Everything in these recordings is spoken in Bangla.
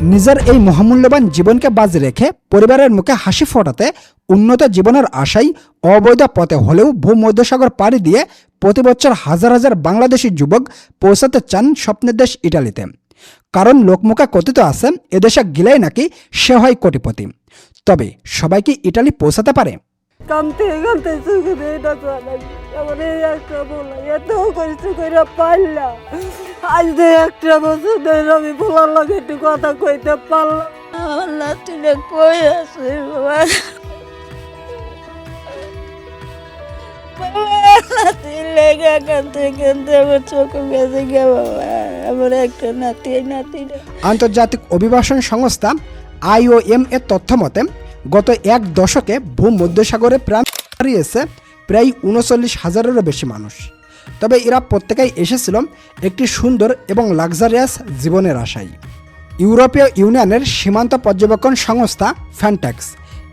নিজের এই মহামূল্যবান জীবনকে বাজি রেখে পরিবারের মুখে হাসি ফোটাতে উন্নত জীবনের আশাই অবৈধ পথে হলেও ভূমধ্যসাগর পাড়ি দিয়ে প্রতি বছর হাজার হাজার বাংলাদেশি যুবক পৌঁছাতে চান স্বপ্নের দেশ ইটালিতে। কারণ লোকমুখে কথিত আছে এদেশে গিলাই নাকি সে হয় কোটিপতি। তবে সবাই কি ইটালি পৌঁছাতে পারে? কামতে কামতে চোখে আমার এই একটা বলা এত করে পারলাম আজ তো একটা বছর ধরে আমি বলার লাগে একটু কথা কইতে পারলাম আমার কই আছে আন্তর্জাতিক অভিবাসন সংস্থা আইওএম এর তথ্য মতে গত এক দশকে ভূমধ্যসাগরে প্রাণ হারিয়েছে প্রায় উনচল্লিশ হাজারেরও বেশি মানুষ। তবে এরা প্রত্যেকেই এসেছিল একটি সুন্দর এবং লাক্সারিয়াস জীবনের আশায়। ইউরোপীয় ইউনিয়নের সীমান্ত পর্যবেক্ষণ সংস্থা ফ্যান্ট্যাক্স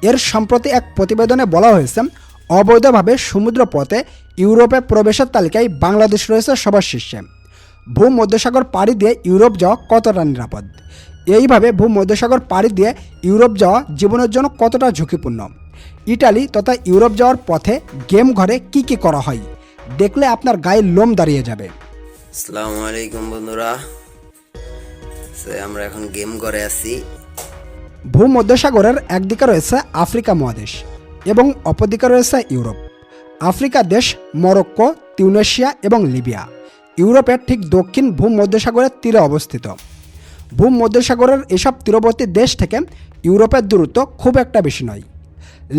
এর সম্প্রতি এক প্রতিবেদনে বলা হয়েছে, অবৈধভাবে সমুদ্র পথে ইউরোপে প্রবেশের তালিকায় বাংলাদেশ রয়েছে সবার শীর্ষে। ভূমধ্যসাগর পাড়ি দিয়ে ইউরোপ যাওয়া কতটা নিরাপদ? এইভাবে ভূমধ্যসাগর পাড়ি দিয়ে ইউরোপ যাওয়া জীবনের জন্য কতটা ঝুঁকিপূর্ণ? ইটালি তথা ইউরোপ যাওয়ার পথে গেম ঘরে কি কি করা হয়? দেখলে আপনার গায়ে লোম দাঁড়িয়ে যাবে। আসসালামু আলাইকুম বন্ধুরা। আমরা এখন গেম করে আছি। ভূমধ্যসাগরের একদিকে রয়েছে আফ্রিকা মহাদেশ এবং অপরদিকে রয়েছে ইউরোপ। আফ্রিকা দেশ মরক্কো তিউনেশিয়া এবং লিবিয়া। ইউরোপের ঠিক দক্ষিণ ভূমধ্যসাগরের তীরে অবস্থিত। ভূমধ্যসাগরের এসব তীরবর্তী দেশ থেকে ইউরোপের দূরত্ব খুব একটা বেশি নয়।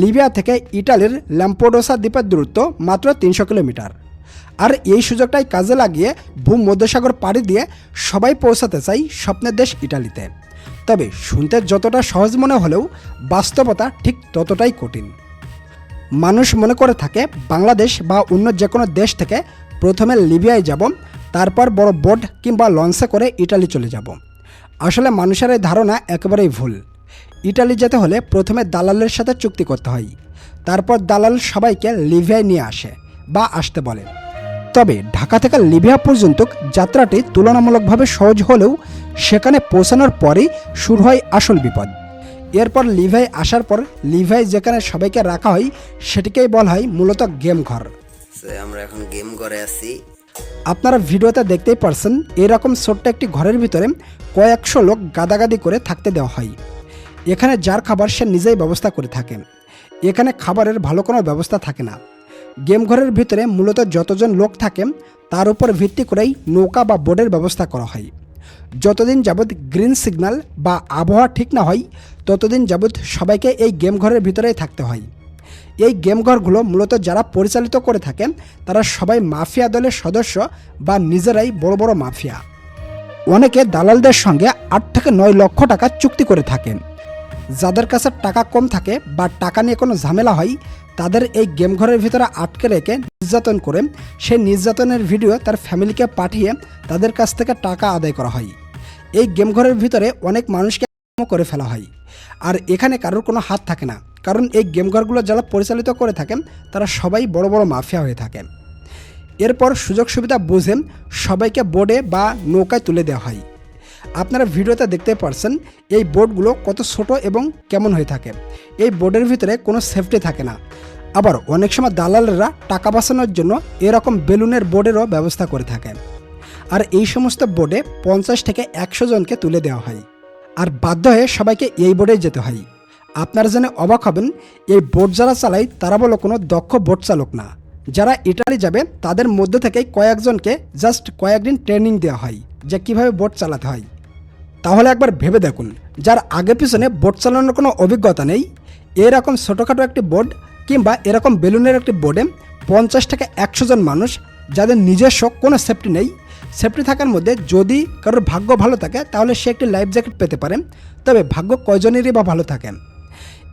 লিবিয়া থেকে ইটালির ল্যাম্পোডোসা দ্বীপের দূরত্ব মাত্র তিনশো কিলোমিটার। আর এই সুযোগটাই কাজে লাগিয়ে ভূমধ্যসাগর পাড়ি দিয়ে সবাই পৌঁছাতে চাই স্বপ্নের দেশ ইটালিতে। তবে শুনতে যতটা সহজ মনে হলেও বাস্তবতা ঠিক ততটাই কঠিন। মানুষ মনে করে থাকে বাংলাদেশ বা অন্য যে কোনো দেশ থেকে প্রথমে লিবিয়ায় যাব, তারপর বড় বোট কিংবা লঞ্চে করে ইটালি চলে যাব। আসলে মানুষের এই ধারণা একেবারেই ভুল। ইটালি যেতে হলে প্রথমে দালালের সাথে চুক্তি করতে হয়। তারপর দালাল সবাইকে লিভিয়ায় নিয়ে আসে বা আসতে বলে। তবে ঢাকা থেকে লিবিয়া পর্যন্ত যাত্রাটি তুলনামূলকভাবে সহজ হলেও সেখানে পৌঁছানোর পরেই শুরু হয় আসল বিপদ। এরপর লিভাই আসার পর লিভাই যেখানে সবাইকে রাখা হয়, সেটিকেই বলা হয় মূলত গেম ঘর আমরা এখন গেম ঘরে আছি। আপনারা ভিডিওতে দেখতেই পারছেন, এরকম ছোট্ট একটি ঘরের ভিতরে কয়েকশো লোক গাদাগাদি করে থাকতে দেওয়া হয়। এখানে যার খাবার সে নিজেই ব্যবস্থা করে থাকে। এখানে খাবারের ভালো কোনো ব্যবস্থা থাকে না। গেম ঘরের ভিতরে মূলত যতজন লোক থাকে, তার উপর ভিত্তি করেই নৌকা বা বোর্ডের ব্যবস্থা করা হয়। যতদিন যাবৎ গ্রিন সিগন্যাল বা আবহাওয়া ঠিক না হয়, ততদিন যাবৎ সবাইকে এই গেম ঘরের ভিতরেই থাকতে হয়। এই গেম ঘরগুলো মূলত যারা পরিচালিত করে থাকেন, তারা সবাই মাফিয়া দলের সদস্য বা নিজেরাই বড় বড় মাফিয়া। অনেকে দালালদের সঙ্গে আট থেকে নয় লক্ষ টাকা চুক্তি করে থাকেন। যাদের কাছে টাকা কম থাকে বা টাকা নিয়ে কোনো ঝামেলা হয়, তাদের এই গেম ঘরের ভিতরে আটকে রেখে নির্যাতন করে সেই নির্যাতনের ভিডিও তার ফ্যামিলিকে পাঠিয়ে তাদের কাছ থেকে টাকা আদায় করা হয়। এই গেম ঘরের ভিতরে অনেক মানুষকে করে ফেলা হয়। আর এখানে কারোর কোনো হাত থাকে না। কারণ এই গেম ঘরগুলো যারা পরিচালিত করে থাকেন, তারা সবাই বড় বড় মাফিয়া হয়ে থাকেন। এরপর সুযোগ সুবিধা বুঝে সবাইকে বোর্ডে বা নৌকায় তুলে দেওয়া হয়। আপনারা ভিডিওতে দেখতে পারছেন এই বোর্ডগুলো কত ছোট এবং কেমন হয়ে থাকে। এই বোর্ডের ভিতরে কোনো সেফটি থাকে না। আবার অনেক সময় দালালেরা টাকা বাঁচানোর জন্য এরকম বেলুনের বোর্ডেরও ব্যবস্থা করে থাকে আর এই সমস্ত বোর্ডে পঞ্চাশ থেকে একশো জনকে তুলে দেওয়া হয়। আর বাধ্য হয়ে সবাইকে এই বোর্ডে যেতে হয়। আপনারা জেনে অবাক হবেন, এই বোট যারা চালায়, তারা বলো কোনো দক্ষ বোট চালক না। যারা ইটালি যাবে, তাদের মধ্যে থেকে কয়েকজনকে জাস্ট কয়েকদিন ট্রেনিং দেওয়া হয়, যে কীভাবে বোট চালাতে হয়। তাহলে একবার ভেবে দেখুন, যার আগে পিছনে বোট চালানোর কোনো অভিজ্ঞতা নেই, এরকম ছোটোখাটো একটি বোর্ড কিংবা এরকম বেলুনের একটি বোর্ডে পঞ্চাশ থেকে একশো জন মানুষ, যাদের নিজস্ব কোনো সেফটি নেই। সেফটি থাকার মধ্যে যদি কারোর ভাগ্য ভালো থাকে, তাহলে সে একটি লাইফ জ্যাকেট পেতে পারে। তবে ভাগ্য কয়জনেরই বা ভালো থাকে?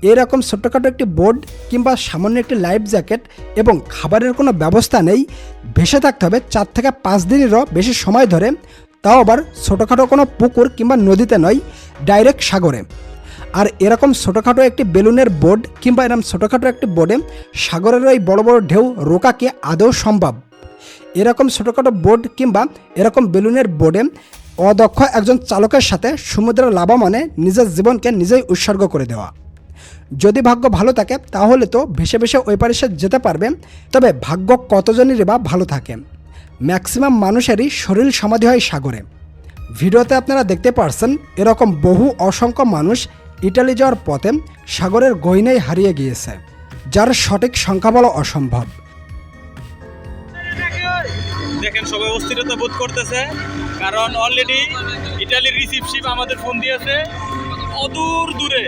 এরকম ছোট্টখাটো একটি বোর্ড কিংবা সামান্য একটি লাইফ জ্যাকেট এবং খাবারের কোনো ব্যবস্থা নেই, ভেসে থাকতে হবে চার থেকে পাঁচ দিনেরও বেশি সময় ধরে, তাও আবার ছোটোখাটো কোনো পুকুর কিংবা নদীতে নয়, ডাইরেক্ট সাগরে। আর এরকম ছোটোখাটো একটি বেলুনের বোর্ড কিংবা এরকম ছোটোখাটো একটি বোর্ডে সাগরের ওই বড় বড় ঢেউ রোকাকে আদৌ সম্ভব। এরকম ছোটোখাটো বোর্ড কিংবা এরকম বেলুনের বোর্ডে অদক্ষ একজন চালকের সাথে সমুদ্রের লাভা মানে নিজের জীবনকে নিজেই উৎসর্গ করে দেওয়া। যদি ভাগ্য ভালো থাকে, তাহলে তো ভেসে ভেসে ওই পারে সে যেতে পারবে। তবে ভাগ্য কতজনেরই বা ভালো থাকে? ম্যাক্সিমাম মানুষেরই শরীর সমাধি হয় সাগরে। ভিডিওতে আপনারা দেখতে পারছেন, এরকম বহু অসংখ্য মানুষ ইটালি যাওয়ার পথে সাগরের গহিনায় হারিয়ে গিয়েছে, যার সঠিক সংখ্যা বলা অসম্ভব। দেখেন, সবাই অস্থিরতা বোধ করতেছে, কারণ অলরেডি ইটালির রিসিপশিপ আমাদের ফোন দিয়েছে। অদূর দূরে।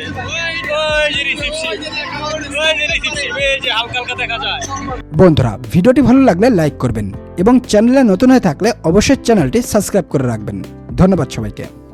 বন্ধুরা, ভিডিওটি ভালো লাগলে লাইক করবেন এবং চ্যানেলে নতুন হয়ে থাকলে অবশ্যই চ্যানেলটি সাবস্ক্রাইব করে রাখবেন। ধন্যবাদ সবাইকে।